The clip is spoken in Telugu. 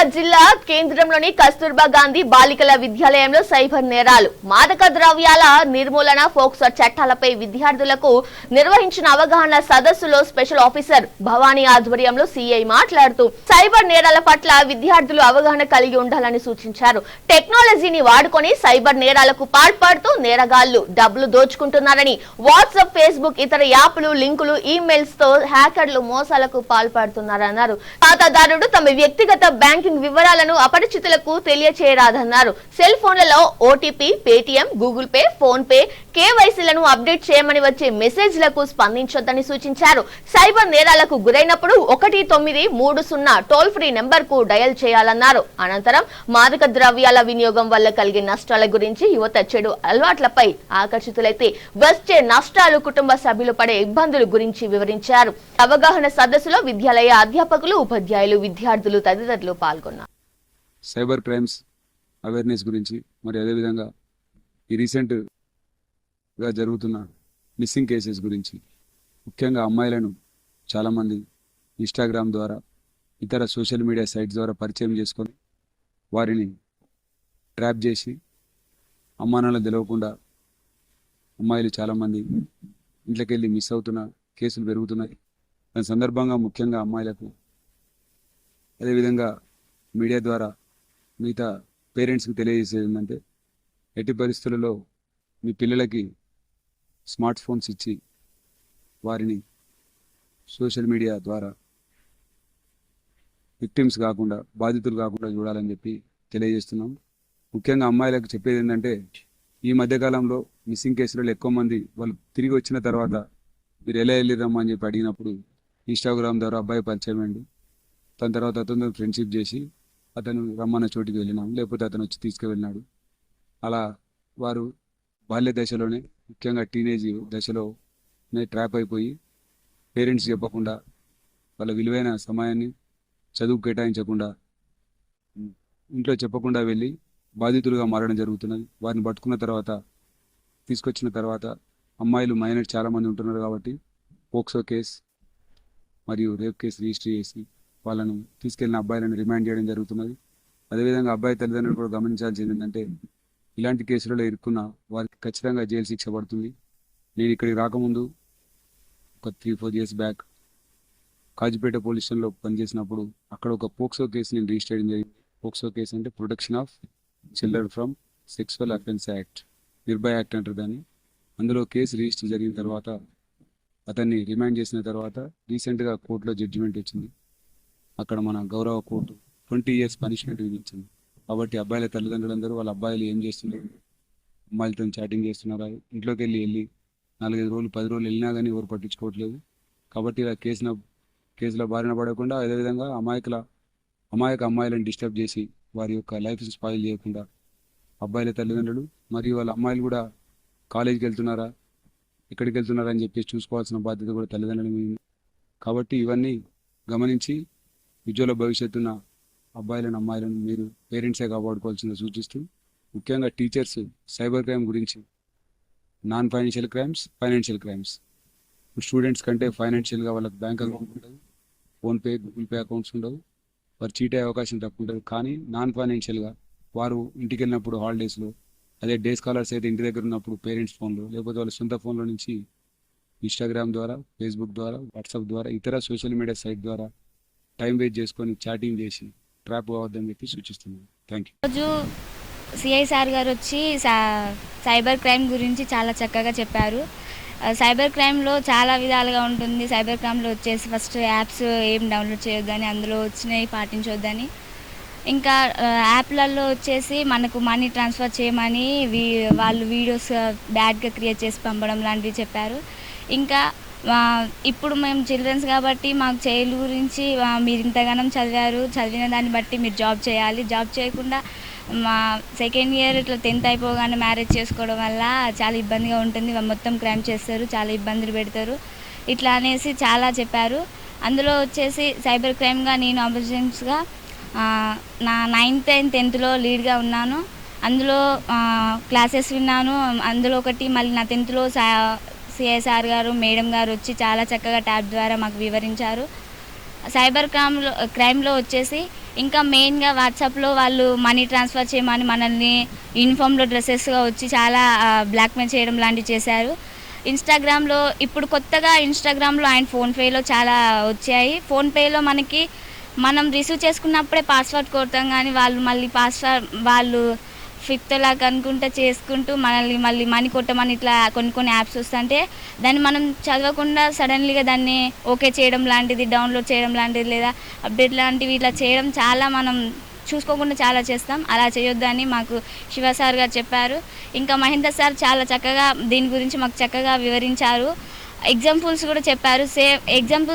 హైదరాబాద్ జిల్లా కేంద్రంలోని కస్తూర్బా గాంధీ బాలికల విద్యాలయంలో సైబర్ నేరాలు. మాదక ద్రవ్యాల నిర్మూలన ఫోక్సో చట్టాలపై విద్యార్థులకు నిర్వహించిన అవగాహన సదస్సులో స్పెషల్ ఆఫీసర్ భవానీ ఆధ్వర్యంలో సీఐ మాట్లాడుతూ సైబర్ నేరాల పట్ల విద్యార్థులు అవగాహన కలిగి ఉండాలని సూచించారు. టెక్నాలజీని వాడుకొని సైబర్ నేరాలకు పాల్పడుతూ నేరగాళ్ళు డబ్బులు దోచుకుంటున్నారని వాట్సాప్ ఫేస్బుక్ ఇతర యాప్లు లింకులు ఈమెయిల్స్తో హ్యాకర్లు మోసాలకు పాల్పడుతున్నారన్నారు. ఖాతాదారుడు తమ వ్యక్తిగత బ్యాంకింగ్ వివరాలను అపరిచితులకు తెలియచేయరాదన్నారు. సెల్ ఫోన్లలో OTP Paytm Google pay PhonePe కేవైసీలను update చేయమని వచ్చే మెసేజ్లకు స్పందించొద్దని సూచించారు. సైబర్ నేరాలకు గురైనప్పుడు ఒకటి తొమ్మిది మూడు సున్నా టోల్ ఫ్రీ నెంబర్కు డయల్ చేయాలన్నారు. అనంతరం మాదక ద్రవ్యాల వినియోగం వల్ల కలిగే నష్టాల గురించి యువత చెడు అలవాట్లపై ఆకర్షితులైతే వచ్చే నష్టాలు కుటుంబ సభ్యులు పడే ఇబ్బందుల గురించి వివరించారు. అవగాహన సదస్సులో విద్యాలయ అధ్యాపకులు ఉపాధ్యాయులు విద్యార్థులు తదితరులు పాల్గొన్నారు. సైబర్ క్రైమ్స్ అవేర్నెస్ గురించి మరి అదేవిధంగా ఈ గా జరుగుతున్న మిస్సింగ్ కేసెస్ గురించి. ముఖ్యంగా అమ్మాయిలను చాలామంది ఇన్స్టాగ్రామ్ ద్వారా ఇతర సోషల్ మీడియా సైట్స్ ద్వారా పరిచయం చేసుకొని వారిని ట్రాప్ చేసి అమ్మానాలు తెలవకుండా అమ్మాయిలు చాలామంది ఇంట్లోకి వెళ్ళి మిస్ అవుతున్న కేసులు పెరుగుతున్నాయి. దాని సందర్భంగా ముఖ్యంగా అమ్మాయిలకు అదేవిధంగా మీడియా ద్వారా మిగతా పేరెంట్స్కి తెలియజేసేది ఏంటంటే ఎట్టి పరిస్థితులలో మీ పిల్లలకి స్మార్ట్ ఫోన్స్ ఇచ్చి వారిని సోషల్ మీడియా ద్వారా విక్టిమ్స్ కాకుండా బాధితులు కాకుండా చూడాలని చెప్పి తెలియజేస్తున్నాం. ముఖ్యంగా అమ్మాయిలకు చెప్పేది ఏంటంటే ఈ మధ్యకాలంలో మిస్సింగ్ కేసులలో ఎక్కువ మంది వాళ్ళు తిరిగి వచ్చిన తర్వాత మీరు ఎలా వెళ్ళిరమ్మా అని చెప్పి అడిగినప్పుడు ఇన్స్టాగ్రామ్ ద్వారా అబ్బాయి పరిచయం అండి దాని తర్వాత అతను ఫ్రెండ్షిప్ చేసి అతను రమ్మన్న చోటికి వెళ్ళినాం. లేకపోతే అతను వచ్చి తీసుకువెళ్ళినాడు. అలా వారు బాల్య దశలోనే ముఖ్యంగా టీనేజ్ దశలో ట్రాప్ అయిపోయి పేరెంట్స్ చెప్పకుండా వాళ్ళ విలువైన సమయాన్ని చదువు కేటాయించకుండా ఇంట్లో చెప్పకుండా వెళ్ళి బాధితులుగా మారడం జరుగుతున్నది. వారిని పట్టుకున్న తర్వాత తీసుకొచ్చిన తర్వాత అమ్మాయిలు మైనర్ చాలామంది ఉంటున్నారు కాబట్టి పోక్సో కేస్ మరియు రేప్ కేసు రిజిస్టర్ చేసి వాళ్ళను తీసుకెళ్ళిన అబ్బాయిలను రిమాండ్ చేయడం జరుగుతున్నది. అదేవిధంగా అబ్బాయి తల్లిదండ్రులు కూడా గమనించాల్సింది ఏంటంటే ఇలాంటి కేసులలో ఇరుక్కున్న వారికి ఖచ్చితంగా జైలు శిక్ష పడుతుంది. నేను ఇక్కడికి రాకముందు ఒక three four years back Kazipet police స్టేషన్లో పనిచేసినప్పుడు అక్కడ ఒక పోక్సో కేసు నేను రిజిస్టర్ చేయడం జరిగింది. పోక్సో కేసు అంటే protection of children from sexual offence act Nirbhaya act అంటారు దాన్ని. అందులో కేసు రిజిస్టర్ జరిగిన తర్వాత అతన్ని రిమాండ్ చేసిన తర్వాత రీసెంట్గా కోర్టులో జడ్జిమెంట్ వచ్చింది అక్కడ మన గౌరవ కోర్టు ట్వంటీ ఇయర్స్ పనిష్మెంట్ విధించింది. కాబట్టి అబ్బాయిల తల్లిదండ్రులందరూ వాళ్ళ అబ్బాయిలు ఏం చేస్తున్నారు? అమ్మాయిలతో చాటింగ్ చేస్తున్నారా? ఇంట్లోకి వెళ్ళి వెళ్ళి నాలుగైదు రోజులు పది రోజులు వెళ్ళినా కానీ ఎవరు పట్టించుకోవట్లేదు. కాబట్టి ఇలా కేసున కేసుల బారిన పడకుండా అదేవిధంగా అమాయకుల అమాయక అమ్మాయిలను డిస్టర్బ్ చేసి వారి యొక్క లైఫ్ స్పాయిల్ చేయకుండా అబ్బాయిల తల్లిదండ్రులు మరియు వాళ్ళ అమ్మాయిలు కూడా కాలేజీకి వెళ్తున్నారా? ఎక్కడికి వెళ్తున్నారా అని చెప్పేసి చూసుకోవాల్సిన బాధ్యత కూడా తల్లిదండ్రుల మీద కాబట్టి ఇవన్నీ గమనించి ఉజ్వల భవిష్యత్తున్న అబ్బాయిలను అమ్మాయిలను మీరు పేరెంట్సే కాపాడుకోవాల్సింది సూచిస్తూ ముఖ్యంగా టీచర్స్ సైబర్ క్రైమ్ గురించి non financial crimes financial crimes students కంటే ఫైనాన్షియల్గా వాళ్ళకి బ్యాంక్ అకౌంట్ ఉండదు ఫోన్పే గూగుల్ పే అకౌంట్స్ ఉండవు వారు చీట్ అయ్యే అవకాశం తక్కువ ఉంటుంది. కానీ నాన్ ఫైనాన్షియల్గా వారు ఇంటికి వెళ్ళినప్పుడు హాలిడేస్లో అదే డే స్కాలర్స్ అయితే ఇంటి దగ్గర ఉన్నప్పుడు పేరెంట్స్ ఫోన్లో లేకపోతే వాళ్ళ సొంత ఫోన్లో నుంచి ఇన్స్టాగ్రామ్ ద్వారా ఫేస్బుక్ ద్వారా వాట్సాప్ ద్వారా ఇతర సోషల్ మీడియా సైట్ ద్వారా టైం వేస్ట్ చేసుకొని చాటింగ్ చేసి ట్రాప్ కావద్దని చెప్పి సూచిస్తున్నాను. థ్యాంక్ యూ రోజు సిఐ సార్ గారు వచ్చి సైబర్ క్రైమ్ గురించి చాలా చక్కగా చెప్పారు. సైబర్ క్రైమ్లో చాలా విధాలుగా ఉంటుంది. సైబర్ క్రైమ్లో వచ్చేసి ఫస్ట్ యాప్స్ ఏం డౌన్లోడ్ చేయొద్దని అందులో వచ్చినవి పాటించొద్దని. ఇంకా యాప్లలో వచ్చేసి మనకు మనీ ట్రాన్స్ఫర్ చేయమని వీ వాళ్ళు వీడియోస్ బ్యాడ్గా క్రియేట్ చేసి పంపడం లాంటివి చెప్పారు. ఇంకా ఇప్పుడు మేము చిల్డ్రన్స్ కాబట్టి మాకు చైల్డ్ గురించి మీరు ఇంతగానం చదివారు చదివిన దాన్ని బట్టి మీరు జాబ్ చేయాలి. జాబ్ చేయకుండా మా సెకండ్ ఇయర్ ఇట్లా టెన్త్ అయిపోగానే మ్యారేజ్ చేసుకోవడం వల్ల చాలా ఇబ్బందిగా ఉంటుంది. మొత్తం క్రైమ్ చేస్తారు చాలా ఇబ్బందులు పెడతారు. ఇట్లా అనేసి చాలా చెప్పారు. అందులో వచ్చేసి సైబర్ క్రైమ్గా నేను ఆపర్చునిటీస్గా నా నైన్త్ అండ్ టెన్త్లో లీడ్గా ఉన్నాను. అందులో క్లాసెస్ విన్నాను. అందులో ఒకటి మళ్ళీ నా టెన్త్లో సా సిఎస్ఆర్ గారు మేడం గారు వచ్చి చాలా చక్కగా ట్యాబ్ ద్వారా మాకు వివరించారు. సైబర్ క్రైమ్లో క్రైమ్లో వచ్చేసి ఇంకా మెయిన్గా వాట్సాప్లో వాళ్ళు మనీ ట్రాన్స్ఫర్ చేయమని మనల్ని యూనిఫామ్లో డ్రెస్సెస్గా వచ్చి చాలా బ్లాక్మెయిల్ చేయడం లాంటివి చేశారు. ఇన్స్టాగ్రామ్లో ఇప్పుడు కొత్తగా ఇన్స్టాగ్రామ్లో ఆయన ఫోన్పేలో చాలా వచ్చాయి. ఫోన్పేలో మనకి మనం రిసీవ్ చేసుకున్నప్పుడే పాస్వర్డ్ కొడతాం కానీ వాళ్ళు మళ్ళీ పాస్వర్డ్ వాళ్ళు ఫిఫ్త్ లాక్ అనుకుంటా చేసుకుంటూ మనల్ని మళ్ళీ మనీ కొట్టమని ఇట్లా కొన్ని కొన్ని యాప్స్ వస్తుంటే దాన్ని మనం చదవకుండా సడన్లీగా దాన్ని ఓకే చేయడం లాంటిది డౌన్లోడ్ చేయడం లాంటిది లేదా అప్డేట్ లాంటివి ఇట్లా చేయడం చాలా మనం చూసుకోకుండా చాలా చేస్తాం. అలా చేయొద్దని మాకు శివ సార్ గారు చెప్పారు. ఇంకా మహేందర్ సార్ చాలా చక్కగా దీని గురించి మాకు చక్కగా వివరించారు. ఎగ్జాంపుల్స్ కూడా చెప్పారు. Same examples